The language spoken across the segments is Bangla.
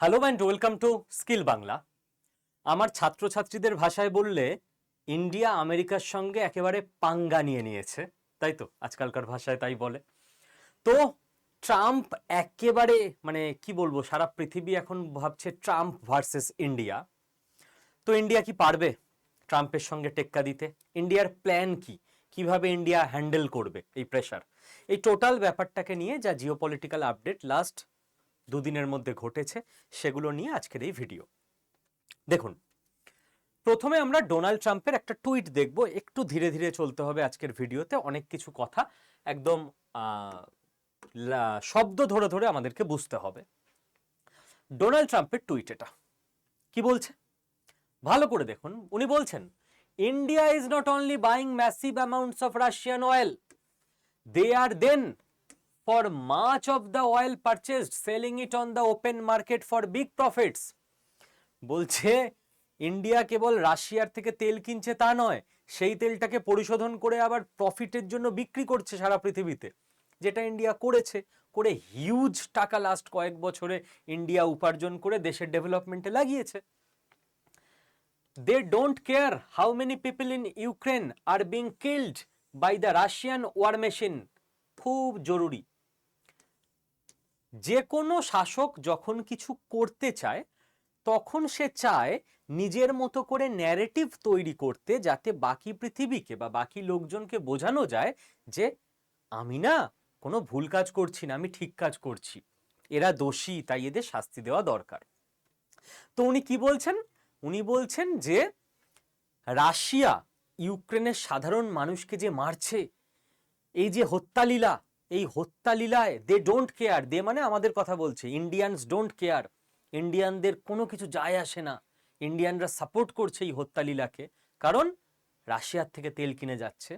Hello and welcome to Skill Bangla আমার ছাত্রছাত্রীদের ভাষায় বললে ইন্ডিয়া আমেরিকার সঙ্গে একেবারে পাঙ্গা নিয়ে নিয়েছে। তাই তো? আজকালকার ভাষায় তাই বলে। তো ট্রাম্প একেবারে মানে কি বলব, সারা পৃথিবী এখন ভাবছে ট্রাম্প ভার্সেস ইন্ডিয়া তো ইন্ডিয়া কি পারবে ট্রাম্পের সঙ্গে টেক্কা দিতে? ইন্ডিয়ার প্ল্যান কি? কীভাবে ইন্ডিয়া হ্যান্ডেল করবে এই প্রেশার এই টোটাল ব্যাপারটাকে নিয়ে যা জিওপলিটিক্যাল আপডেট লাস্ট দুদিনের মধ্যে ঘটেছে, সেগুলো নিয়ে আজকের এই ভিডিও। দেখুন, প্রথমে আমরা ডোনাল্ড ট্রাম্পের একটা টুইট দেখব, একটু ধীরে ধীরে চলতে হবে আজকের ভিডিওতে, অনেক কিছু কথা, একদম শব্দ ধরে ধরে আমাদেরকে বুঝতে হবে। ডোনাল্ড ট্রাম্পের টুইট এটা। কি বলছে? ভালো করে দেখুন, উনি বলছেন, India is not only buying massive amounts of Russian oil, they are then for much of the oil purchased, selling it on the open market for big profits. বলছে, ইন্ডিয়া কেবল রাশিয়ার থেকে তেল কিনছে তা নয়, সেই তেলটাকে পরিশোধন করে আবার প্রফিটের জন্য বিক্রি করছে সারা পৃথিবীতে। যেটা ইন্ডিয়া করেছে, করে হিউজ টাকা লাস্ট কয়েক বছরে ইন্ডিয়া উপার্জন করে দেশের ডেভেলপমেন্টে লাগিয়েছে। They don't care how many people in Ukraine are being killed by the Russian war machine খুব জরুরি। যে কোনো শাসক যখন কিছু করতে চায়, তখন সে চায় নিজের মতো করে ন্যারেটিভ তৈরি করতে যাতে বাকি পৃথিবীকে বা বাকি লোকজনকে বোঝানো যায় যে আমি না কোনো ভুল কাজ করছি না, আমি ঠিক কাজ করছি। এরা দোষী, তাই এদের শাস্তি দেওয়া দরকার। তো উনি কি বলছেন? উনি বলছেন যে রাশিয়া ইউক্রেনের সাধারণ মানুষকে যে মারছে, এই যে হত্যালীলা এই হত্যালীলায় দে ডোন্ট কেয়ার দে মানে আমাদের কথা বলছে ইন্ডিয়ানস ডোন্ট কেয়ার ইন্ডিয়ানদের কোনো কিছু যায় আসে না ইন্ডিয়ানরা সাপোর্ট করছে এই হত্যালীলাকে কারণ রাশিয়ার থেকে তেল কিনে যাচ্ছে।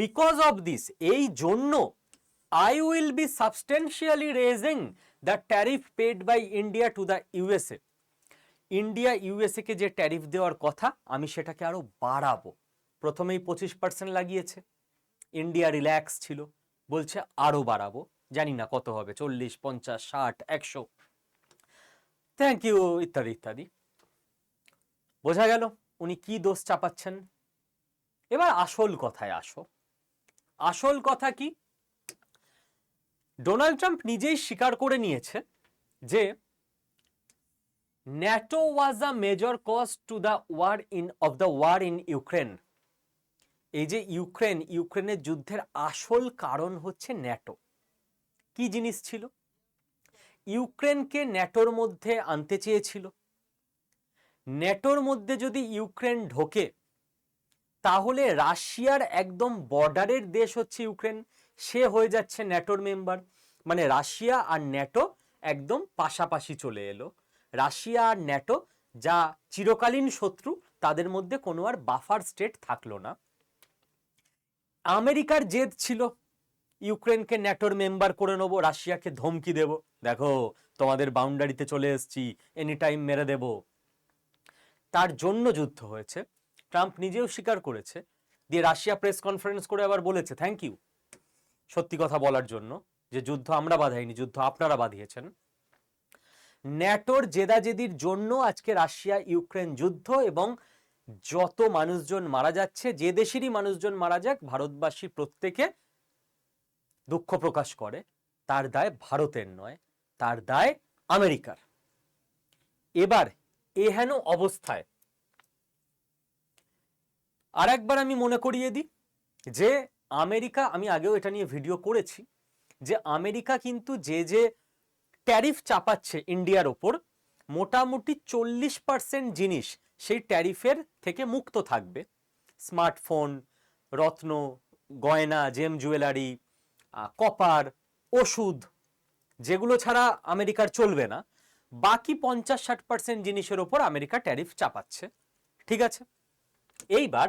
বিকজ অফ দিস এই জন্য I will be substantially raising the tariff paid by India to the USA India USA কে যে ট্যারিফ দেওয়ার কথা, আমি সেটাকে আরও বাড়াবো। প্রথমেই পঁচিশ পার্সেন্ট লাগিয়েছে। ইন্ডিয়া রিল্যাক্স ছিল। বলছে, আরও বাড়াবো। জানি না কত হবে, চল্লিশ, পঞ্চাশ, ষাট, একশো। থ্যাংক ইউ ইত্যাদি ইত্যাদি। বোঝা গেল উনি কি দোষ চাপাচ্ছেন। এবার আসল কথায় আসো। আসল কথা কি? ডোনাল্ড ট্রাম্প নিজেই স্বীকার করে নিয়েছে যে, NATO was a major cause to the war in, of the war in Ukraine. এই যে ইউক্রেন, ইউক্রেনের যুদ্ধের আসল কারণ হচ্ছে ন্যাটো। কি জিনিস ছিল? ইউক্রেনকে ন্যাটোর মধ্যে আনতে চেয়েছিল। ন্যাটোর মধ্যে যদি ইউক্রেন ঢোকে, তাহলে রাশিয়ার একদম বর্ডারের দেশ হচ্ছে ইউক্রেন। সে হয়ে যাচ্ছে ন্যাটোর মেম্বার। মানে রাশিয়া আর ন্যাটো একদম পাশাপাশি চলে এলো। রাশিয়া আর ন্যাটো যা চিরকালীন শত্রু, তাদের মধ্যে কোনো আর বাফার স্টেট থাকল না। আমেরিকার জেদ ছিল। ইউক্রেনকে ন্যাটোর মেম্বার করে নেব, রাশিয়াকে ধমকি দেব। দেখো, তোমাদের বাউন্ডারিতে চলে এসেছি এনি টাইম মেরে দেব। তার জন্য যুদ্ধ হয়েছে। ট্রাম্প নিজেও স্বীকার করেছে। দিয়ে রাশিয়া প্রেস কনফারেন্স করে আবার বলেছে থ্যাংক ইউ সত্যি কথা বলার জন্য যে যুদ্ধ আমরা বাঁধাইনি, যুদ্ধ আপনারা বাঁধিয়েছেন। ন্যাটোর জেদাজেদির জন্য আজকে রাশিয়া ইউক্রেন যুদ্ধ এবং যত মানুষজন মারা যাচ্ছে, যে দেশেরই মানুষজন মারা যাক, ভারতবাসী প্রত্যেকে দুঃখ প্রকাশ করে। তার দায় ভারতের নয়, তার দায় আমেরিকার। এবার এহেন অবস্থায়। আর একবার আমি মনে করিয়ে দিই যে, আমেরিকা, আমি আগেও এটা নিয়ে ভিডিও করেছি যে, আমেরিকা কিন্তু যে যে ট্যারিফ চাপাচ্ছে ইন্ডিয়ার ওপর, মোটামুটি চল্লিশ পার্সেন্ট জিনিস সেই ট্যারিফের থেকে মুক্ত থাকবে। স্মার্টফোন, রত্ন, গয়না, জেম জুয়েলারি কপার, ওষুধ, যেগুলো ছাড়া আমেরিকার চলবে না, বাকি পঞ্চাশ ষাট পার্সেন্ট জিনিসের ওপর আমেরিকা ট্যারিফ চাপাচ্ছে। ঠিক আছে? এইবার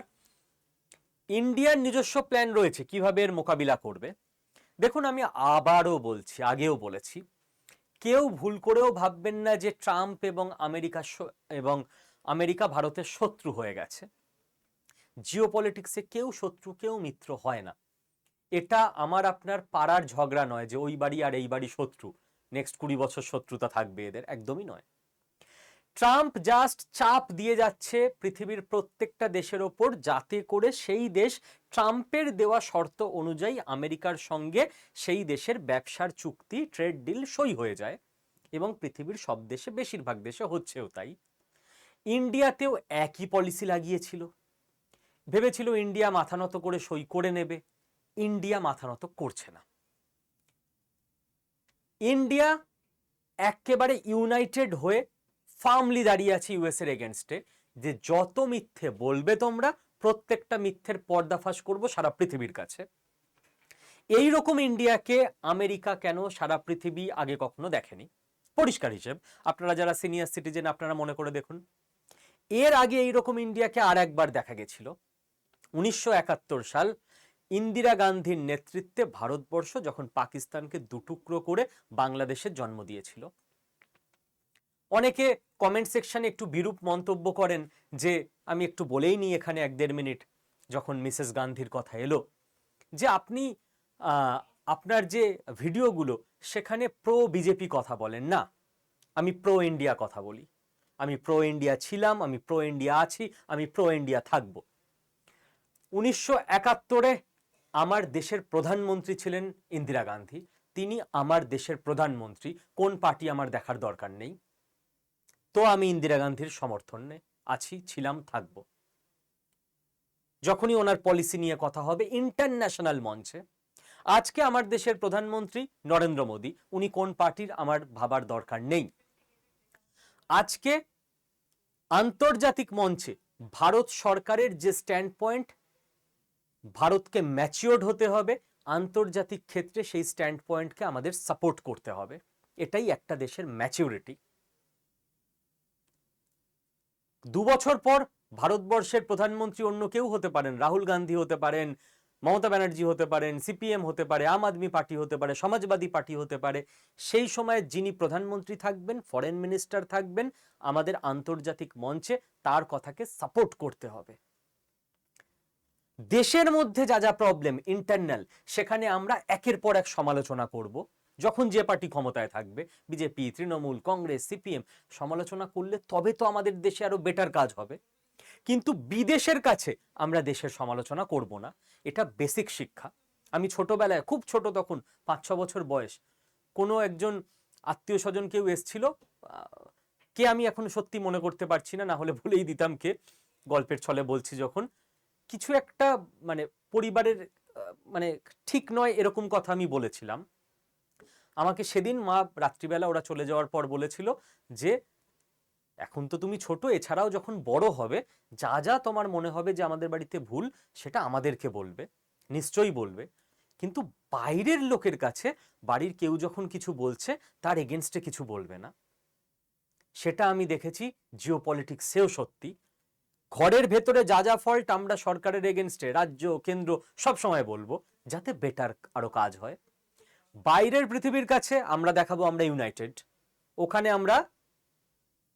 ইন্ডিয়ার নিজস্ব প্ল্যান রয়েছে, কীভাবে এর মোকাবিলা করবে। দেখুন, আমি আবারও বলছি, আগেও বলেছি, কেউ ভুল করেও ভাববেন না যে ট্রাম্প এবং আমেরিকা এবং আমেরিকা ভারতের শত্রু হয়ে গেছে। জিও পলিটিক্সে কেউ শত্রু, কেউ মিত্র হয় না। এটা আমার, আপনার পাড়ার ঝগড়া নয় যে ওই বাড়ি আর এই বাড়ি শত্রু। নেক্সট কুড়ি বছর শত্রুতা থাকবে এদের, একদমই নয়। ট্রাম্প জাস্ট চাপ দিয়ে যাচ্ছে পৃথিবীর প্রত্যেকটা দেশের ওপর যাতে করে সেই দেশ ট্রাম্পের দেওয়া শর্ত অনুযায়ী আমেরিকার সঙ্গে সেই দেশের ব্যবসার চুক্তি ট্রেড ডিল সই হয়ে যায়। এবং পৃথিবীর সব দেশে, বেশিরভাগ দেশে হচ্ছেও তাই। ইন্ডিয়াতেও একই পলিসি লাগিয়েছিল। ভেবেছিল ইন্ডিয়া মাথা নত করে সই করে নেবে, ইন্ডিয়া মাথা নত করছে না। ইন্ডিয়া একেবারে ইউনাইটেড হয়ে ফার্মলি দাঁড়িয়ে আছে ইউএস এর এগেনস্টে যে যত মিথ্যে বলবে তোমরা, প্রত্যেকটা মিথ্যের পর্দাফাশ করব সারা পৃথিবীর কাছে। এই রকম ইন্ডিয়াকে আমেরিকা কেন সারা পৃথিবী আগে কখনো দেখেনি? পরিষ্কার হিসেব। আপনারা যারা সিনিয়র সিটিজেন আপনারা মনে করে দেখুন এর আগে এইরকম ইন্ডিয়াকে আর একবার দেখা গেছিল। উনিশশো একাত্তর সাল ইন্দিরা গান্ধীর নেতৃত্বে ভারতবর্ষ যখন পাকিস্তানকে দুটুকরো করে বাংলাদেশের জন্ম দিয়েছিল। অনেকে কমেন্ট সেকশনে একটু বিরূপ মন্তব্য করেন যে, আমি একটু বলেই নিই এখানে এক দেড় মিনিট, যখন মিসেস গান্ধীর কথা এলো, যে আপনি আপনার যে ভিডিওগুলো, সেখানে প্রো বিজেপি কথা বলেন না। আমি প্রো ইন্ডিয়া কথা বলি। আমি প্রো ইন্ডিয়া ছিলাম, আমি প্রো ইন্ডিয়া আছি, আমি প্রো ইন্ডিয়া থাকব। উনিশশো একাত্তরে আমার দেশের প্রধানমন্ত্রী ছিলেন ইন্দিরা গান্ধী। তিনি আমার দেশের প্রধানমন্ত্রী, কোন পার্টি আমার দেখার দরকার নেই। তো আমি ইন্দিরা গান্ধীর সমর্থনে আছি, ছিলাম, থাকব। যখনই ওনার পলিসি নিয়ে কথা হবে ইন্টারন্যাশনাল মঞ্চে, আজকে আমার দেশের প্রধানমন্ত্রী নরেন্দ্র মোদী, উনি কোন পার্টির আমার ভাবার দরকার নেই। আজকে আন্তর্জাতিক মঞ্চে ভারত সরকারের যে স্ট্যান্ড পয়েন্ট ভারতকে ম্যাচিওর্ড হতে হবে, আন্তর্জাতিক ক্ষেত্রে সেই স্ট্যান্ড পয়েন্টকে আমাদের সাপোর্ট করতে হবে। এটাই একটা দেশের ম্যাচিউরিটি দু বছর পর ভারতবর্ষের প্রধানমন্ত্রী অন্য কেউ হতে পারেন, রাহুল গান্ধী হতে পারেন মমতা ব্যানার্জি হতে পারেন, সিপিএম হতে পারে, আম আদমি পার্টি হতে পারে, সমাজবাদী পার্টি হতে পারে, সেই সময় যিনি প্রধানমন্ত্রী থাকবেন ফরেন মিনিস্টার থাকবেন, আমাদের আন্তর্জাতিক মঞ্চে তার কথাকে সাপোর্ট করতে হবে। দেশের মধ্যে যা যা প্রবলেম ইন্টারনাল সেখানে আমরা একের পর এক সমালোচনা করব। যখন যে পার্টি ক্ষমতায় থাকবে, বিজেপি, তৃণমূল, কংগ্রেস, সিপিএম, সমালোচনা করলে তবে তো আমাদের দেশে আরও বেটার কাজ হবে। কিন্তু বিদেশের কাছে আমরা দেশের সমালোচনা করব না। এটা বেসিক শিক্ষা। আমি ছোটবেলায়, খুব ছোট তখন পাঁচ ছ বছর বয়স, কোনো একজন আত্মীয় স্বজন কেউ এসছিল কে আমি এখন সত্যি মনে করতে পারছি না না হলে বলেই দিতাম কে, গল্পের ছলে বলছি যখন, কিছু একটা মানে পরিবারের মানে ঠিক নয় এরকম কথা আমি বলেছিলাম। আমাকে সেদিন মা রাত্রিবেলা ওরা চলে যাওয়ার পর বলেছিল যে এখন তো তুমি ছোট, এছাড়াও যখন বড় হবে, যা যা তোমার মনে হবে যে আমাদের বাড়িতে ভুল, সেটা আমাদেরকে বলবে, নিশ্চয়ই বলবে। কিন্তু বাইরের লোকের কাছে বাড়ির কেউ যখন কিছু বলছে, তার এগেনস্টে কিছু বলবে না। সেটা আমি দেখেছি জিও পলিটিক্সেও সত্যি। ঘরের ভেতরে যা যা ফল্ট আমরা সরকারের এগেনস্টে রাজ্য, কেন্দ্র, সব সময় বলব, যাতে বেটার আরও কাজ হয়। বাইরের পৃথিবীর কাছে আমরা দেখাবো আমরা ইউনাইটেড ওখানে আমরা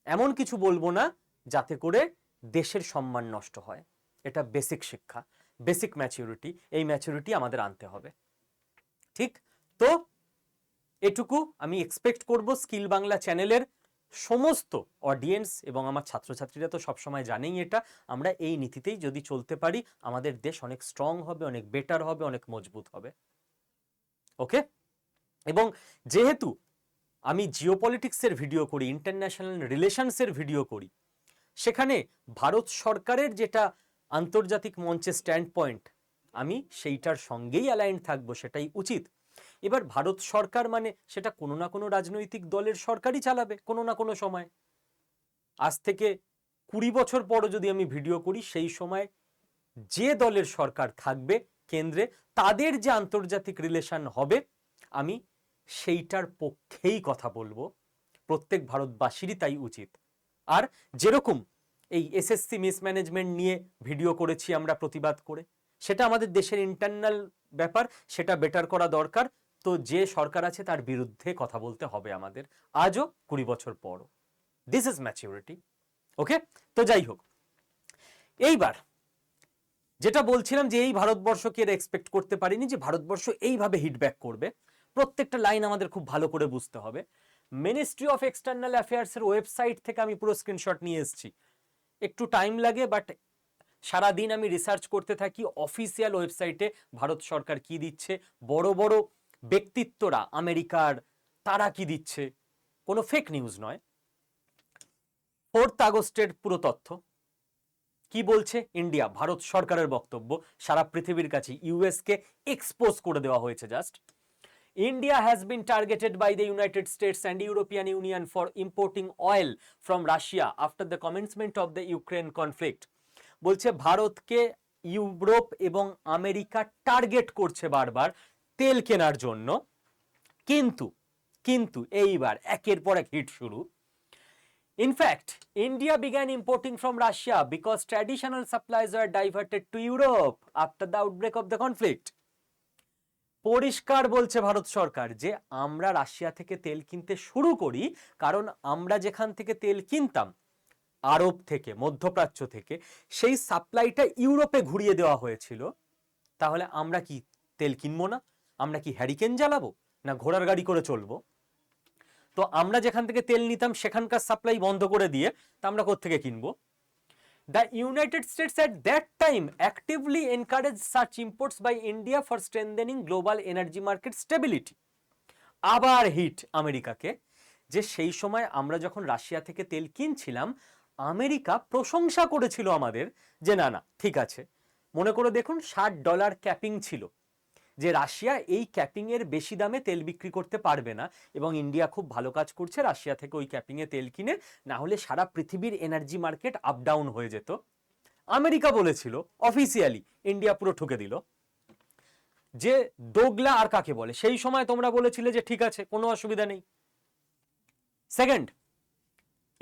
এমন কিছু বলব না যাতে করে দেশের সম্মান নষ্ট হয়। এটা বেসিক শিক্ষা বেসিক ম্যাচিউরিটি এই ম্যাচিউরিটি আমাদের আনতে হবে। ঠিক? তো এটুকু আমি এক্সপেক্ট করব স্কিল বাংলা চ্যানেলের সমস্ত অডিয়েন্স এবং আমার ছাত্রছাত্রীরা তো সবসময় জানেই এটা। আমরা এই নীতিতেই যদি চলতে পারি, আমাদের দেশ অনেক স্ট্রং হবে, অনেক বেটার হবে, অনেক মজবুত হবে। ওকে এবং যেহেতু আমি জিওপলিটিক্সের ভিডিও করি, ইন্টারন্যাশনাল রিলেশনসের ভিডিও করি। সেখানে ভারত সরকারের যেটা আন্তর্জাতিক মঞ্চে স্ট্যান্ড পয়েন্ট, আমি সেইটার সঙ্গেই অ্যালাইন থাকব, সেটাই উচিত। এবার ভারত সরকার মানে সেটা কোনো না কোনো রাজনৈতিক দলের সরকারই চালাবে, কোনো না কোনো সময়। আজ থেকে কুড়ি বছর পরও যদি আমি ভিডিও করি, সেই সময় যে দলের সরকার থাকবে কেন্দ্রে, তাদের যে আন্তর্জাতিক রিলেশন হবে, আমি সেইটার পক্ষেই কথা বলব। প্রত্যেক ভারতবাসীরই তাই উচিত। আর যেরকম এই এসএসসি মিসম্যানেজমেন্ট নিয়ে ভিডিও করেছি আমরা প্রতিবাদ করে, সেটা আমাদের দেশের ইন্টারনাল ব্যাপার, সেটা বেটার করা দরকার। তো যে সরকার আছে তার বিরুদ্ধে কথা বলতে হবে আমাদের, আজও কুড়ি বছর পরও। দিস ইজ ম্যাচিউরিটি ওকে তো যাই হোক, এইবার যেটা বলছিলাম যে এই ভারতবর্ষকে এরা এক্সপেক্ট করতে পারিনি যে ভারতবর্ষ এইভাবে হিটব্যাক করবে। প্রত্যেকটা লাইন আমাদের খুব ভালো করে বুঝতে হবে। মিনিস্ট্রি অফ এক্সটার্নাল অ্যাফেয়ার্সের ওয়েবসাইট থেকে আমি পুরো স্ক্রিনশট নিয়ে এসেছি। একটু টাইম লাগে বাট সারাদিন আমি রিসার্চ করতে থাকি অফিসিয়াল ওয়েবসাইটে ভারত সরকার কি দিচ্ছে, বড় বড় ব্যক্তিত্বরা আমেরিকার তারা কি দিচ্ছে, কোনো ফেক নিউজ নয়। ফোর্থ আগস্টের পুরো তথ্য। কি বলছে? ইন্ডিয়া ভারত সরকারের বক্তব্য। সারা পৃথিবীর কাছে ইউএসকে এক্সপোজ করে দেওয়া হয়েছে just India has been targeted by the United States and European Union for importing oil from Russia after the commencement of the Ukraine conflict. বলছে ভারতকে ইউরোপ এবং আমেরিকা টার্গেট করছে বারবার তেল কেনার জন্য কিন্তু কিন্তু এইবার একের পর এক হিট শুরু fact, India began importing from Russia because traditional supplies were diverted to Europe after the outbreak of the conflict. পরিষ্কার বলছে ভারত সরকার যে আমরা রাশিয়া থেকে তেল কিনতে শুরু করি, কারণ আমরা যেখান থেকে তেল কিনতাম, আরব থেকে, মধ্যপ্রাচ্য থেকে, সেই সাপ্লাইটা ইউরোপে ঘুরিয়ে দেওয়া হয়েছিল। তাহলে আমরা কি তেল কিনবো না? আমরা কি হ্যারিকেন জ্বালাবো? না ঘোড়ার গাড়ি করে চলবো? তো আমরা যেখান থেকে তেল নিতাম, সেখানকার সাপ্লাই বন্ধ করে দিয়ে তা আমরা কোত্থেকে কিনবো? The United States at that time actively encouraged such imports by India for strengthening global energy market stability. আবার হিট আমেরিকাকে যে সেই সময় আমরা যখন রাশিয়া থেকে তেল কিনছিলাম আমেরিকা প্রশংসা করেছিল আমাদের যে না না ঠিক আছে মনে করে দেখুন ষাট ডলার ক্যাপিং ছিল যে রাশিয়া এই ক্যাপিং এর বেশি দামে তেল বিক্রি করতে পারবে না এবং ইন্ডিয়া খুব ভালো কাজ করছে রাশিয়া থেকে ওই ক্যাপিং এ তেল কিনে, না হলে সারা পৃথিবীর এনার্জি মার্কেট আপ ডাউন হয়ে যেত। আমেরিকা বলেছিল অফিসিয়ালি ইন্ডিয়া পুরো ঠুকে দিল। যে দোগলা আর কাকে বলে, সেই সময় তোমরা বলেছিলে যে ঠিক আছে, কোনো অসুবিধা নেই। Second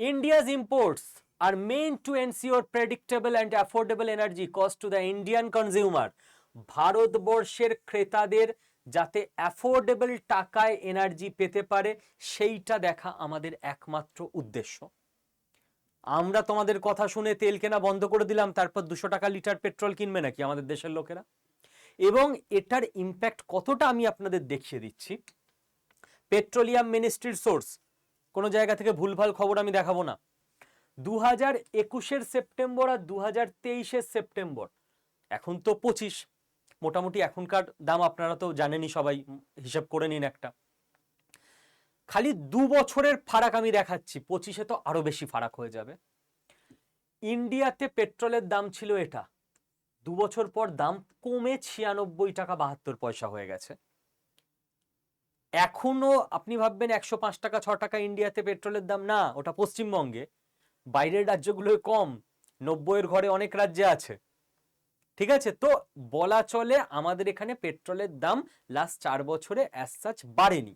India's imports are meant to ensure predictable and affordable energy cost to the Indian consumer. ভারতবর্ষের ক্রেতাদের যাতে অ্যাফোর্ডেবল টাকায় এনার্জি পেতে পারে, সেইটা দেখা আমাদের একমাত্র উদ্দেশ্য। আমরা তোমাদের কথা শুনে তেল কেনা বন্ধ করে দিলাম, তারপর দুশো টাকা লিটার পেট্রোল কিনবে নাকি আমাদের দেশের লোকেরা? এবং এটার ইম্প্যাক্ট কতটা আমি আপনাদের দেখিয়ে দিচ্ছি। পেট্রোলিয়াম মিনিস্ট্রির সোর্স কোনো জায়গা থেকে ভুলভাল খবর আমি দেখাবো না। দু হাজার একুশের সেপ্টেম্বর আর দু হাজার তেইশের সেপ্টেম্বর, এখন তো পঁচিশ। মোটামুটি এখনকার দাম আপনারা তো জানেনই, সবাই হিসাব করে নিন একটা। খালি দু বছরের ফারাক আমি দেখাচ্ছি, পঁচিশে তো আরও বেশি ফারাক হয়ে যাবে। ইন্ডিয়াতে পেট্রোলের দাম ছিল এটা। দু বছর পর দাম কমে ছিয়ানব্বই টাকা বাহাত্তর পয়সা হয়ে গেছে। এখনও আপনি ভাববেন একশো পাঁচ টাকা, ছ টাকা ইন্ডিয়াতে পেট্রোলের দাম, না, ওটা পশ্চিমবঙ্গে। বাইরের রাজ্যগুলোয় কম, নব্বইয়ের ঘরে অনেক রাজ্যে আছে। ঠিক আছে? তো বলা চলে আমাদের এখানে পেট্রোলের দাম লাস্ট চার বছরে অ্যাজ সাচ বাড়েনি।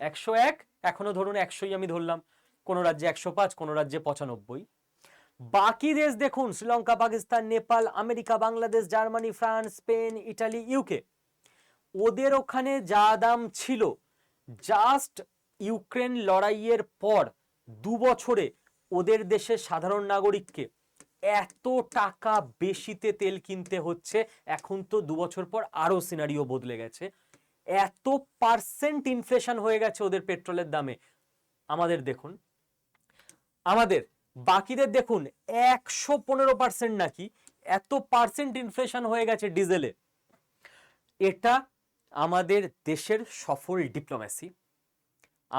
একশো এক, এখনও ধরুন একশোই আমি ধরলাম। কোনো রাজ্যে একশো পাঁচ, কোনো রাজ্যে পঁচানব্বই। বাকি দেশ দেখুন, Sri Lanka, Pakistan, Nepal, America, Bangladesh, Germany, France, Spain, Italy UK ওদের ওখানে যা দাম ছিল জাস্ট ইউক্রেন লড়াইয়ের পর দু বছরে ওদের দেশের সাধারণ নাগরিককে এত টাকা বেশিতে তেল কিনতে হচ্ছে, এখন তো দু বছর পর আরও সিনারিও বদলে গেছে। এত পার্সেন্ট ইনফ্লেশন হয়ে গেছে ওদের পেট্রোলের দামে। আমাদের দেখুন, আমাদের, বাকিদের দেখুন, একশো পনেরো পার্সেন্ট নাকি এত পার্সেন্ট ইনফ্লেশন হয়ে গেছে ডিজেলে এটা আমাদের দেশের সফল ডিপ্লোমেসি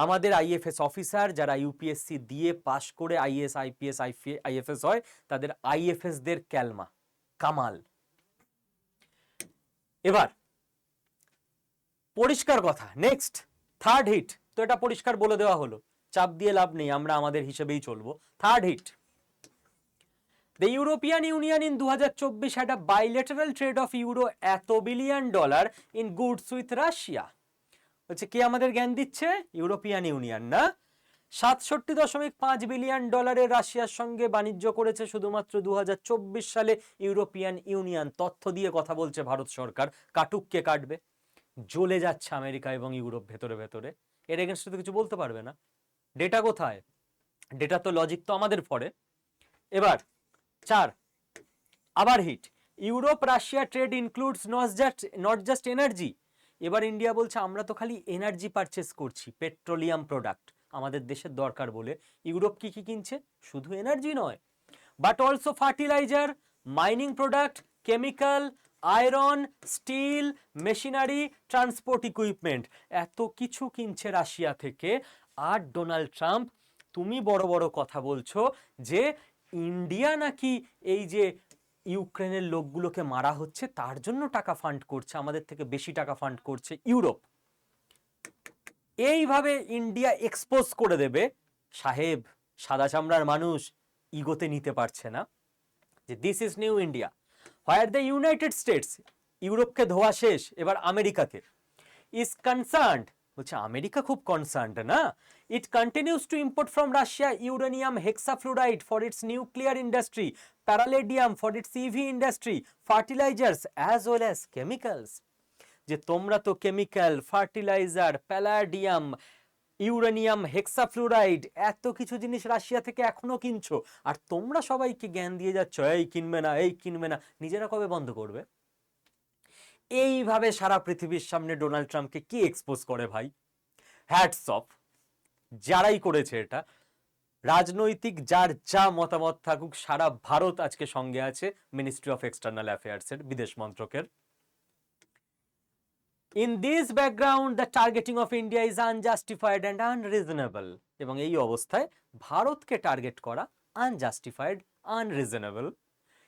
আমাদের আইএফএস অফিসার যারা ইউপিএসসি দিয়ে পাশ করে আইএস, আইপিএস আইএফএস হয়, তাদের আইএফএস দের ক্যালমা, কামাল। এবার, পরিষ্কার কথা নেক্সট থার্ড হিট তো এটা পরিষ্কার বলে দেওয়া হলো, চাপ দিয়ে লাভ নেই, আমরা আমাদের হিসেবেই চলবো third hit The European Union in 2024 had a bilateral trade of euro এত billion dollar in goods with Russia হচ্ছে কে আমাদের জ্ঞান দিচ্ছে? ইউরোপিয়ান ইউনিয়ন, না? সাতষট্টি দশমিক পাঁচ বিলিয়ন ডলারের রাশিয়ার সঙ্গে বাণিজ্য করেছে শুধুমাত্র দু হাজার চব্বিশ সালে ইউরোপিয়ান ইউনিয়ন। তথ্য দিয়ে কথা বলছে ভারত সরকার। কাটুককে কাটবে। জ্বলে যাচ্ছে আমেরিকা এবং ইউরোপ ভেতরে ভেতরে। এর এগেনস্টে তো কিছু বলতে পারবে না। ডেটা কোথায়? ডেটা তো লজিক তো আমাদের পরে। এবার, চার, আবার hit Europe, Russia trade includes not just not just energy এবার ইন্ডিয়া বলছে, আমরা তো খালি এনার্জি পারচেস করছি পেট্রোলিয়াম প্রোডাক্ট আমাদের দেশের দরকার বলে। ইউরোপ কি কি কিনছে? শুধু এনার্জি নয়। But also fertiliser mining product chemical iron steel machinery transport equipment এত কিছু কিনছে রাশিয়া থেকে। আর ডোনাল্ড ট্রাম্প তুমি বড় বড় কথা বলছো যে, ইন্ডিয়া নাকি এই যে ইউক্রেনের লোকগুলোকে মারা হচ্ছে, তার জন্য টাকা ফান্ড করছে, আমাদের থেকে বেশি টাকা ফান্ড করছে ইউরোপ। এইভাবে ইন্ডিয়া এক্সপোজ করে দেবে, সাহেব, সাদা চামড়ার মানুষ, ইগোতে নিতে পারছে না। যে this is new India where the United States ইউরোপকে ধোয়া শেষ, এবার আমেরিকাকে। ইজ কনসার্নড বলছে, আমেরিকা খুব কনসার্নড না? It continues to import from Russia uranium hexafluoride for its nuclear industry palladium for its EV industry fertilisers as well as chemicals যে তোমরা তো chemical fertiliser palladium uranium hexafluoride এত কিছু জিনিস রাশিয়া থেকে এখনও কিনছো, আর তোমরা সবাইকে জ্ঞান দিয়ে যাচ্ছ, এই কিনবে না, এই কিনবে না নিজেরা কবে বন্ধ করবে? এইভাবে সারা পৃথিবীর সামনে ডোনাল্ড ট্রাম্পকে কি এক্সপোজ করে ভাই? হ্যাটস অফ যারাই করেছে এটা। রাজনৈতিক যার যা মতামত থাকুক, সারা ভারত আজকে সঙ্গে আছে মিনিস্ট্রি অফ এক্সটার্নাল অ্যাফেয়ার্সের বিদেশ মন্ত্রকের। In this background the targeting of India is unjustified and unreasonable এবং এই অবস্থায় ভারতকে টার্গেট করা আনজাস্টিফাইড আনরিজনেবল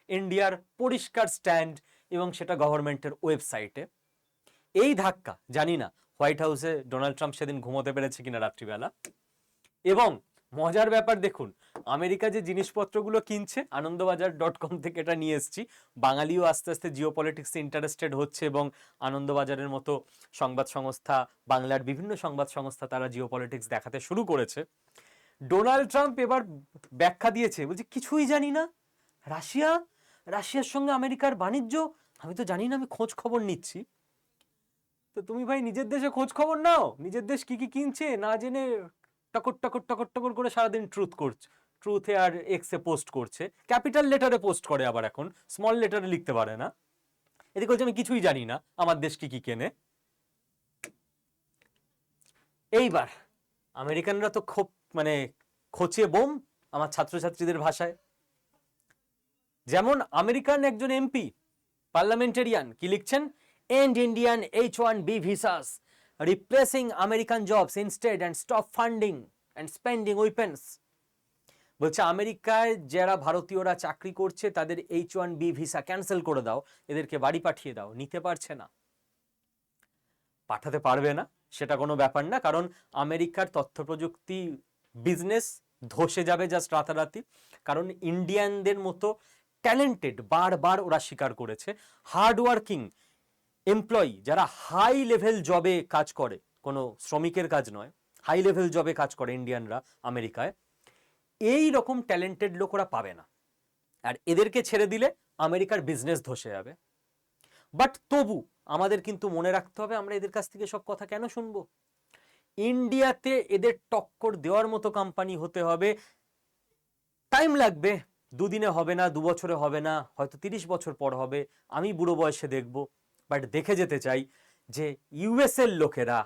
ইন্ডিয়ার পরিষ্কার স্ট্যান্ড এবং সেটা গভর্নমেন্টের ওয়েবসাইটে এই ধাক্কা, জানি না হোয়াইট হাউসে ডোনাল্ড ট্রাম্প সেদিন ঘুমোতে পেরেছে কিনা রাত্রিবেলা। এবং মজার ব্যাপার দেখুন, আমেরিকা যে জিনিসপত্রগুলো কিনছে, আনন্দবাজার ডট কম থেকে এটা নিয়ে এসেছি। বাঙালিও আস্তে আস্তে জিও পলিটিক্সে ইন্টারেস্টেড হচ্ছে এবং আনন্দবাজারের মতো সংবাদ সংস্থা, বাংলার বিভিন্ন সংবাদ সংস্থা তারা জিও পলিটিক্স দেখাতে শুরু করেছে। ডোনাল্ড ট্রাম্প এবার ব্যাখ্যা দিয়েছে, বলছে, কিছুই জানি না। রাশিয়া? রাশিয়ার সঙ্গে আমেরিকার বাণিজ্য? আমি তো জানি না, আমি খোঁজ খবর নিচ্ছি। তো তুমি ভাই নিজের দেশে খোঁজ খবর নাও। নিজের দেশ কি কি কিনছে না জেনে টকর টকর টকর টকর করে সারাদিন ট্রুথ করছে ট্রুথে আর এক্সে পোস্ট করছে। ক্যাপিটাল লেটারে পোস্ট করে আবার এখন স্মল লেটারে লিখতে পারে না। এদিকে বলছে, আমি কিছুই জানি না, আমার দেশ কি কি কেনে? এইবার, আমেরিকানরা তো খুব মানে খোঁচিয়ে বোম আমার ছাত্রছাত্রীদের ভাষায়। যেমন আমেরিকান একজন এমপি, পার্লামেন্টেরিয়ান, কি লিখছেন? H one B visas replacing American jobs instead and stop funding and spending weapons বলছে, আমেরিকায় যারা ভারতীয়রা চাকরি করছে, তাদের H one B visa cancel করে দাও। এদেরকে বাড়ি পাঠিয়ে দাও। নিতে পারছে না। পাঠাতে পারবে না, সেটা কোনো ব্যাপার না, কারণ আমেরিকার তথ্য প্রযুক্তি বিজনেস ধসে যাবে জাস্ট রাতারাতি। কারণ ইন্ডিয়ানদের মতো ট্যালেন্টেড বারবার ওরা স্বীকার করেছে। হার্ড ওয়ার্কিং এমপ্লয়ি যারা হাই লেভেল জবে কাজ করে, কোনো শ্রমিকের কাজ নয় হাই লেভেল জবে কাজ করে ইন্ডিয়ানরা আমেরিকায়, এই রকম ট্যালেন্টেড লোক ওরা পাবে না। আর এদেরকে ছেড়ে দিলে আমেরিকার বিজনেস ধসে যাবে। বাট তবু আমাদের কিন্তু মনে রাখতে হবে, আমরা এদের কাছ থেকে সব কথা কেন শুনব? ইন্ডিয়াতে এদের টক্কর দেওয়ার মতো কোম্পানি হতে হবে। টাইম লাগবে, দুদিনে হবে না দু বছরে হবে না, হয়তো তিরিশ বছর পর হবে, আমি বুড়ো বয়সে দেখব। বাট দেখে যেতে চাই যে ইউএসএর লোকেরা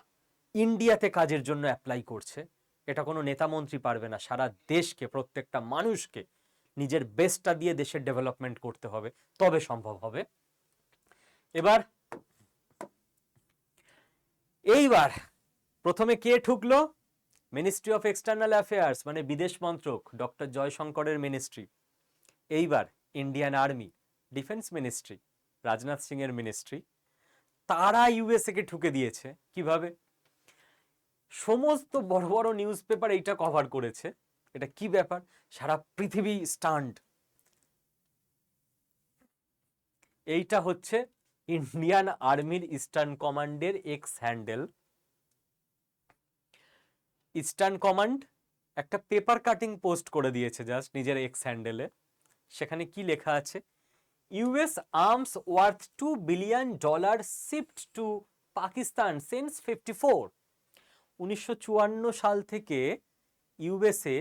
ইন্ডিয়াতে কাজের জন্য অ্যাপ্লাই করছে। এটা কোনো নেতা মন্ত্রী পারবে না, সারা দেশকে, প্রত্যেকটা মানুষকে নিজের বেস্টটা দিয়ে দেশের ডেভেলপমেন্ট করতে হবে, তবে সম্ভব হবে। এবার, এইবার প্রথমে কে ঠুকলো? মিনিস্ট্রি অফ এক্সটার্নাল অ্যাফেয়ার্স মানে বিদেশ মন্ত্রক ডক্টর জয়শঙ্করের মিনিস্ট্রি এইবার Indian army defence ministry Rajnath Singh এর মিনিস্ট্রি তারা ইউএসএ কে ঠুকে দিয়েছে। কীভাবে? সমস্ত বড় বড় নিউজ পেপার এইটা কভার করেছে। এটা কি ব্যাপার? সারা পৃথিবী স্টান্ড এইটা হচ্ছে ইন্ডিয়ান আর্মির ইস্টার্ন কমান্ডের এক্স হ্যান্ডেল ইস্টার্ন কমান্ড একটা পেপার কাটিং পোস্ট করে দিয়েছে জাস্ট নিজের এক্স হ্যান্ডেলে সেখানে কি লেখা আছে? US arms worth two billion dollar shift to Pakistan since fifty four উনিশশো চুয়ান্ন সাল থেকে ইউএসএ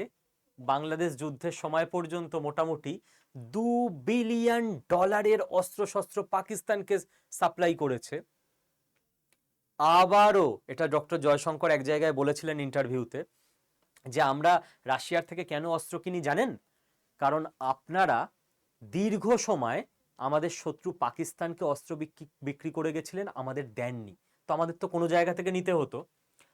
বাংলাদেশ যুদ্ধের সময় পর্যন্ত মোটামুটি দু বিলিয়ন ডলারের অস্ত্রশস্ত্র পাকিস্তানকে সাপ্লাই করেছে। আবারও, এটা ডক্টর জয়শঙ্কর এক জায়গায় বলেছিলেন ইন্টারভিউতে যে আমরা রাশিয়ার থেকে কেন অস্ত্র কিনি জানেন? কারণ আপনারা দীর্ঘ সময় আমাদের শত্রু পাকিস্তানকে অস্ত্র বিক্রি করে গেছিলেন আমাদের দেননি তো আমাদের তো কোনো জায়গা থেকে নিতে হতো।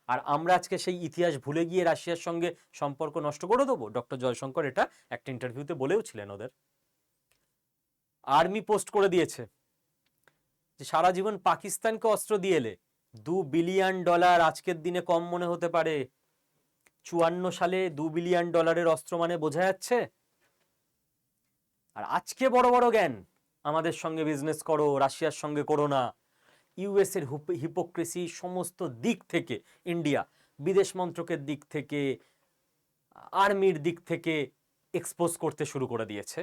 আর আমরা আজকে সেই ইতিহাস ভুলে গিয়ে রাশিয়ার সঙ্গে সম্পর্ক নষ্ট করে দেবো। ডক্টর জয়শঙ্কর এটা একটা ইন্টারভিউতে বলেও ছিলেন ওদের। আর্মি পোস্ট করে দিয়েছে যে সারা জীবন পাকিস্তানকে অস্ত্র দিয়ে এলে দু বিলিয়ন ডলার আজকের দিনে কম মনে হতে পারে। চুয়ান্ন সালে দু বিলিয়ন ডলারের অস্ত্র মানে বোঝা যাচ্ছে। আর আজকে বড় বড় জ্ঞান। আমাদের সঙ্গে বিজনেস করো, রাশিয়ার সঙ্গে করো না। ইউএস এর হিপোক্রেসি সমস্ত দিক থেকে ইন্ডিয়া বিদেশ মন্ত্রকের দিক থেকে আর্মির দিক থেকে এক্সপোজ করতে শুরু করে দিয়েছে।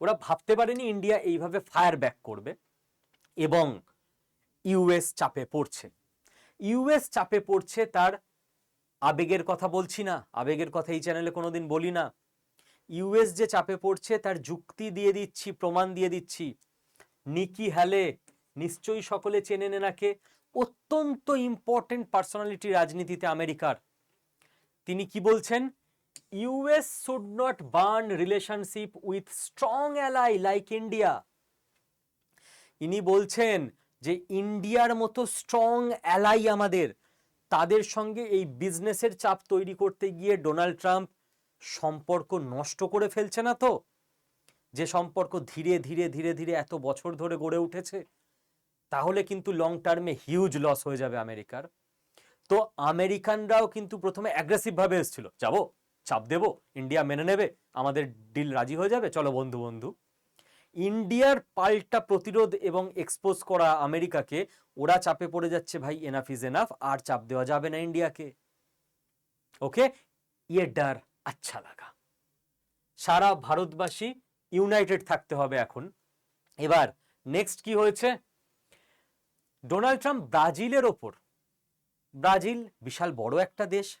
ওরা ভাবতে পারেনি ইন্ডিয়া এইভাবে ফায়ার ব্যাক করবে এবং ইউএস চাপে পড়ছে। ইউএস চাপে পড়ছে তার আবেগের কথা বলছি না। আবেগের কথা এই চ্যানেলে কোনোদিন বলি না। ইউএস যে চাপে পড়ছে, তার যুক্তি দিয়ে দিচ্ছি, প্রমাণ দিয়ে দিচ্ছি। নিকি হ্যালে, নিশ্চয়ই সকলে চেনে নেনাকে অত্যন্ত ইম্পর্টেন্ট পার্সোনালিটি রাজনীতিতে আমেরিকার। তিনি কি বলছেন? US should not burn relationship with strong ally like India. ইনি বলছেন যে, ইন্ডিয়ার মতো স্ট্রং অ্যালাই আমাদের। তাদের সঙ্গে এই বিজনেসের চাপ তৈরি করতে গিয়ে ডোনাল্ড ট্রাম্প সম্পর্ক নষ্ট করে ফেলছে না তো? যে সম্পর্ক ধীরে ধীরে ধীরে ধীরে এত বছর ধরে গড়ে উঠেছে, তাহলে কিন্তু লং টার্মে হিউজ লস হয়ে যাবে আমেরিকার। তো আমেরিকানরাও কিন্তু প্রথমে অ্যাগ্রেসিভ ভাবে এসেছিল, যাব, চাপ দেবো ইন্ডিয়া মেনে নেবে, আমাদের ডিল রাজি হয়ে যাবে, চলো বন্ধু বন্ধু। ইন্ডিয়ার পাল্টা প্রতিরোধ এবং এক্সপোজ করা আমেরিকাকে, ওরা চাপে পড়ে যাচ্ছে, ভাই এনাফ ইজ এনাফ আর চাপ দেওয়া যাবে না ইন্ডিয়াকে ওকে ইয়ে ডার আচ্ছা লাগা। সারা ভারতবাসী ইউনাইটেড থাকতে হবে এখন। এবার নেক্সট কি হয়েছে? ডোনাল্ড ট্রাম্প ব্রাজিলের ওপর। ব্রাজিল বিশাল বড় একটা দেশ।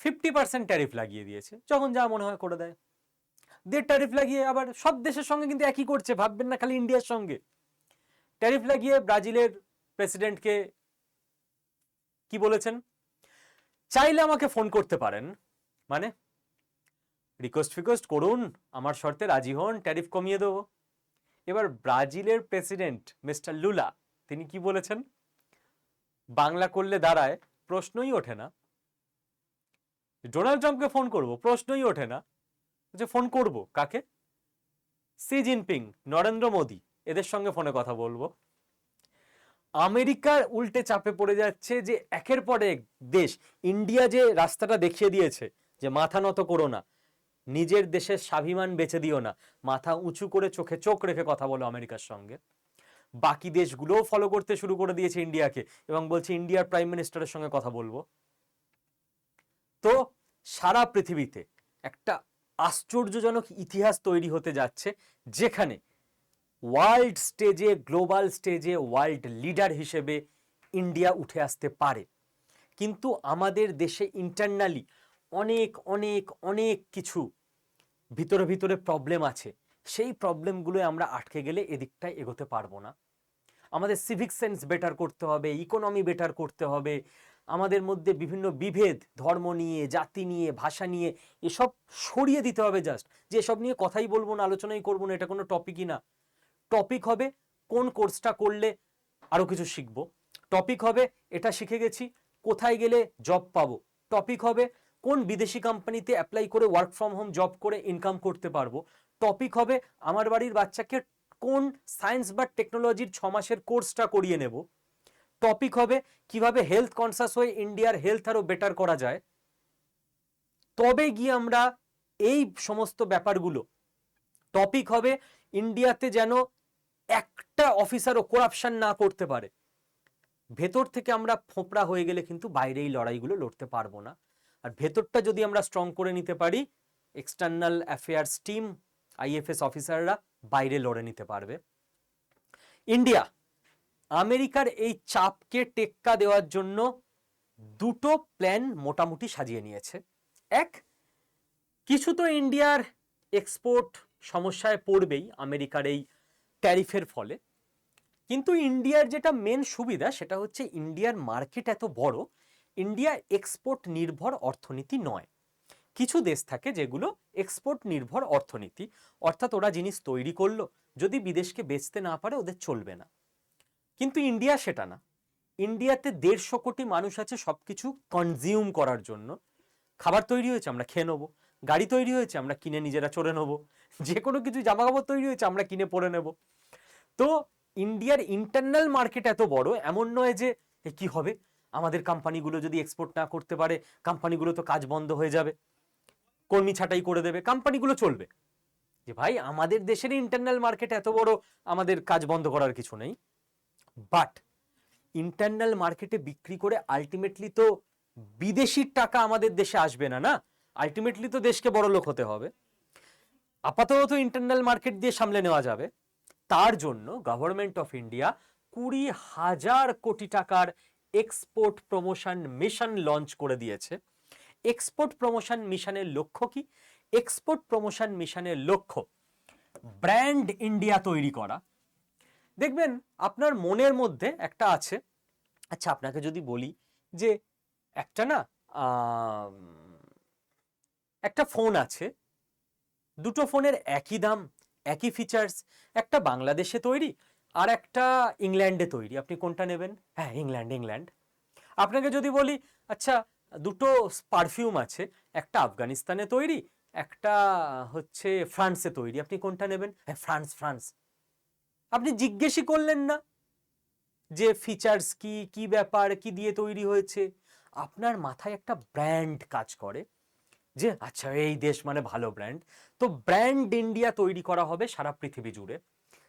ফিফটি পার্সেন্ট ট্যারিফ লাগিয়ে দিয়েছে। যখন যা মনে হয় করে দেয়। দেড় ট্যারিফ লাগিয়ে আবার সব দেশের সঙ্গে কিন্তু একই করছে। ভাববেন না খালি ইন্ডিয়ার সঙ্গে। ট্যারিফ লাগিয়ে ব্রাজিলের প্রেসিডেন্টকে কি বলেছেন? চাইলে আমাকে ফোন করতে পারেন। মানে রিকোয়েস্ট ফিকোয়েস্ট করুন, আমার শর্তে রাজি হন ট্যারিফ কমিয়ে দেবো। এবার ব্রাজিলের প্রেসিডেন্ট মিস্টার লুলা তিনি কি বলেছেন? বাংলা করলে দাঁড়ায়, প্রশ্নই ওঠে না। ডোনাল্ড ট্রাম্পকে ফোন করব, প্রশ্নই ওঠে না। যে ফোন করব, কাকে? সি জিনপিং নরেন্দ্র মোদী, এদের সঙ্গে ফোনে কথা বলব। আমেরিকার উল্টে চাপে পড়ে যাচ্ছে যে একের পর এক দেশ, ইন্ডিয়া যে রাস্তাটা দেখিয়ে দিয়েছে যে মাথা নত করো না। নিজের দেশের স্বাভিমান বেঁচে দিও না। মাথা উঁচু করে চোখে চোখ রেখে কথা বলো আমেরিকার সঙ্গে। বাকি দেশগুলোও ফলো করতে শুরু করে দিয়েছে ইন্ডিয়াকে এবং বলছে ইন্ডিয়ার প্রাইম মিনিস্টারের সঙ্গে কথা বলব। তো সারা পৃথিবীতে একটা আশ্চর্যজনক ইতিহাস তৈরি হতে যাচ্ছে, যেখানে ওয়ার্ল্ড স্টেজে গ্লোবাল স্টেজে ওয়ার্ল্ড লিডার হিসেবে ইন্ডিয়া উঠে আসতে পারে। কিন্তু আমাদের দেশে ইন্টারনালি অনেক অনেক অনেক কিছু ভিতরে ভিতরে প্রবলেম আছে। সেই প্রবলেমগুলো আমরা আটকে গেলে এদিকটায় এগোতে পারব না। আমাদের সিভিক সেন্স বেটার করতে হবে ইকোনমি বেটার করতে হবে। আমাদের মধ্যে বিভিন্ন বিভেদ, ধর্ম নিয়ে, জাতি নিয়ে, ভাষা নিয়ে, এসব সরিয়ে দিতে হবে জাস্ট যে এসব নিয়ে কথাই বলব না, আলোচনাই করব না, এটা কোনো টপিকই না। টপিক হবে কোন কোর্সটা করলে আরও কিছু শিখব। টপিক হবে, এটা শিখে গেছি, কোথায় গেলে জব পাবো। টপিক হবে কোন বিদেশি কোম্পানিতে অ্যাপ্লাই করে ওয়ার্ক ফ্রম হোম জব করে ইনকাম করতে পারব? টপিক হবে আমার বাড়ির বাচ্চাকে কোন সায়েন্স বা টেকনোলজির ছ মাসের কোর্সটা করিয়ে নেব? টপিক হবে কীভাবে হেলথ কনসাস হয়ে ইন্ডিয়ার হেলথ আরও বেটার করা যায়? তবে গিয়ে আমরা এই সমস্ত ব্যাপারগুলো টপিক হবে ইন্ডিয়াতে যেন একটা অফিসারও করাপশন না করতে পারে। ভেতর থেকে আমরা ফোপড়া হয়ে গেলে কিন্তু বাইরে এই লড়াইগুলো লড়তে পারব না। আর ভেতরটা যদি আমরা স্ট্রং করে নিতে পারি এক্সটার্নাল অ্যাফেয়ার্স টিম আইএফএস অফিসাররা বাইরে লড়ে নিতে পারবে। ইন্ডিয়া আমেরিকার এই চাপকে টেক্কা দেওয়ার জন্য দুটো প্ল্যান মোটামুটি সাজিয়ে নিয়েছে। এক, কিছু তো ইন্ডিয়ার এক্সপোর্ট সমস্যায় পড়বেই আমেরিকার এই ট্যারিফের ফলে। কিন্তু ইন্ডিয়ার যেটা মেন সুবিধা, সেটা হচ্ছে ইন্ডিয়ার মার্কেট এত বড় ইন্ডিয়া এক্সপোর্ট নির্ভর অর্থনীতি নয়। কিছু দেশ থাকে যেগুলো এক্সপোর্ট নির্ভর অর্থনীতি, অর্থাৎ ওরা জিনিস তৈরি করল, যদি বিদেশকে বেচতে না পারে ওদের চলবে না। কিন্তু ইন্ডিয়া সেটা না। ইন্ডিয়াতে দেড়শো কোটি মানুষ আছে সবকিছু কনজিউম করার জন্য। খাবার তৈরি হয়েছে, আমরা খেয়ে নেব। গাড়ি তৈরি হয়েছে, আমরা কিনে নিজেরা চড়ে নেব। যে কোনো কিছু জামা কাপড় তৈরি হয়েছে, আমরা কিনে পরে নেব। তো ইন্ডিয়ার ইন্টারনাল মার্কেট এত বড়, এমন নয় যে কি হবে? আমাদের কোম্পানিগুলো যদি এক্সপোর্ট না করতে পারে, কোম্পানিগুলো তো কাজ বন্ধ হয়ে যাবে। কর্মী ছাঁটাই করে দেবে, কোম্পানিগুলো চলবে। যে ভাই, আমাদের দেশের ইন্টারনাল মার্কেট এত বড়, আমাদের কাজ বন্ধ করার কিছু নেই। বাট ইন্টারনাল মার্কেটে বিক্রি করে আলটিমেটলি তো বিদেশি টাকা আমাদের দেশে আসবে না না? আলটিমেটলি তো দেশকে বড় লোক হতে হবে। আপাতত ইন্টারনাল মার্কেট দিয়ে সামলে নেওয়া যাবে। তার জন্য গভর্নমেন্ট অফ ইন্ডিয়া কুড়ি হাজার কোটি টাকার এক্সপোর্ট প্রমোশন মিশন লঞ্চ করে দিয়েছে। এক্সপোর্ট প্রমোশন মিশনের লক্ষ্য কি? এক্সপোর্ট প্রমোশন মিশনের লক্ষ্য ব্র্যান্ড ইন্ডিয়া তৈরি করা। দেখবেন, আপনার মনের মধ্যে একটা আছে। আচ্ছা আপনাকে যদি বলি যে একটা না একটা ফোন আছে। দুটো ফোনের একই দাম, একই ফিচার্স একটা বাংলাদেশে তৈরি আর একটা ইংল্যান্ডে তৈরি। আপনি কোনটা নেবেন? হ্যাঁ ইংল্যান্ড ইংল্যান্ড। আপনাকে যদি বলি আচ্ছা দুটো পারফিউম আছে, একটা আফগানিস্তানে তৈরি, একটা হচ্ছে ফ্রান্সে তৈরি। আপনি কোনটা নেবেন? হ্যাঁ ফ্রান্স ফ্রান্স। আপনি জিজ্ঞেসই করলেন না যে ফিচার্স কি কি ব্যাপার, কি দিয়ে তৈরি হয়েছে। আপনার মাথায় একটা ব্র্যান্ড কাজ করে যে আচ্ছা এই দেশ মানে ভালো ব্র্যান্ড। তো ব্র্যান্ড ইন্ডিয়া তৈরি করা হবে সারা পৃথিবী জুড়ে।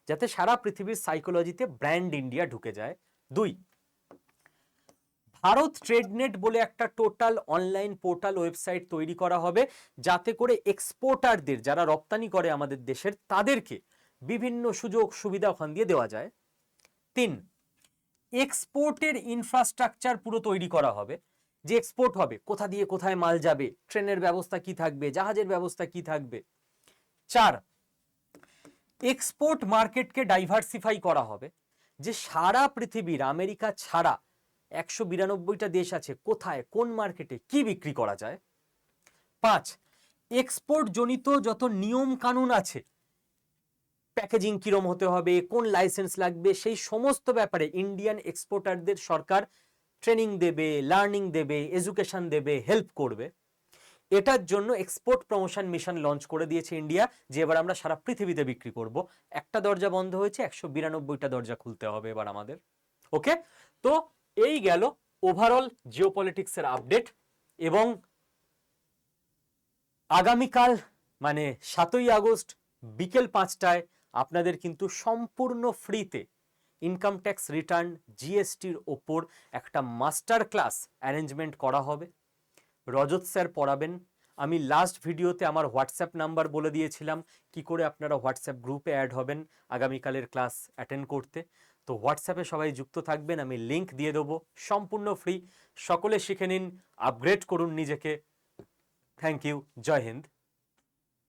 যাতে সারা পৃথিবীর সাইকোলজিতে ব্র্যান্ড ইন্ডিয়া ঢুকে যায়। দুই, ভারত ট্রেডনেট বলে একটা টোটাল অনলাইন পোর্টাল ওয়েবসাইট তৈরি করা হবে, যাতে করে এক্সপোর্টারদের যারা রপ্তানি করে আমাদের দেশের, তাদেরকে বিভিন্ন সুযোগ সুবিধা ওখান দিয়ে দেওয়া যায়। তিন এক্সপোর্টের ইনফ্রাস্ট্রাকচার পুরো তৈরি করা হবে। যে এক্সপোর্ট হবে, কোথা দিয়ে কোথায় মাল যাবে, ট্রেনের ব্যবস্থা কি থাকবে, জাহাজের ব্যবস্থা কি থাকবে। চার এক্সপোর্ট মার্কেটকে ডাইভার্সিফাই করা হবে। যে সারা পৃথিবীর, আমেরিকা ছাড়া একশো বিরানব্বইটা দেশ আছে, কোথায়, কোন মার্কেটে কি বিক্রি করা যায়? পাঁচ এক্সপোর্ট জনিত যত নিয়ম কানুন আছে প্যাকেজিং কিরম হতে হবে, কোন লাইসেন্স লাগবে, সেই সমস্ত ব্যাপারে ইন্ডিয়ান এক্সপোর্টারদের সরকার ট্রেনিং দেবে লার্নিং দেবে এডুকেশন দেবে হেল্প করবে। এটার জন্য এক্সপোর্ট প্রমোশন মিশন লঞ্চ করে দিয়েছে ইন্ডিয়া যে এবার আমরা সারা পৃথিবীতে বিক্রি করব। একটা দরজা বন্ধ হয়েছে, একশো বিরানব্বইটা দরজা খুলতে হবে এবার আমাদের। ওকে তো এই গেল ওভারঅল জিওপলিটিক্সের আপডেট এবং আগামীকাল মানে সাতই আগস্ট বিকেল পাঁচটায় আপনাদের কিন্তু সম্পূর্ণ ফ্রিতে ইনকাম ট্যাক্স রিটার্ন জিএসটির ওপর একটা মাস্টার ক্লাস অ্যারেঞ্জমেন্ট করা হবে। রজত স্যার পড়াবেন। আমি লাস্ট ভিডিওতে আমার হোয়াটসঅ্যাপ নাম্বার বলে দিয়েছিলাম, কি করে আপনারা হোয়াটসঅ্যাপ গ্রুপে অ্যাড হবেন আগামীকালের ক্লাস অ্যাটেন্ড করতে। তো হোয়াটসঅ্যাপে সবাই যুক্ত থাকবেন, আমি লিঙ্ক দিয়ে দেবো, সম্পূর্ণ ফ্রি সকলে শিখে নিন আপগ্রেড করুন নিজেকে। থ্যাংক ইউ জয় হিন্দ।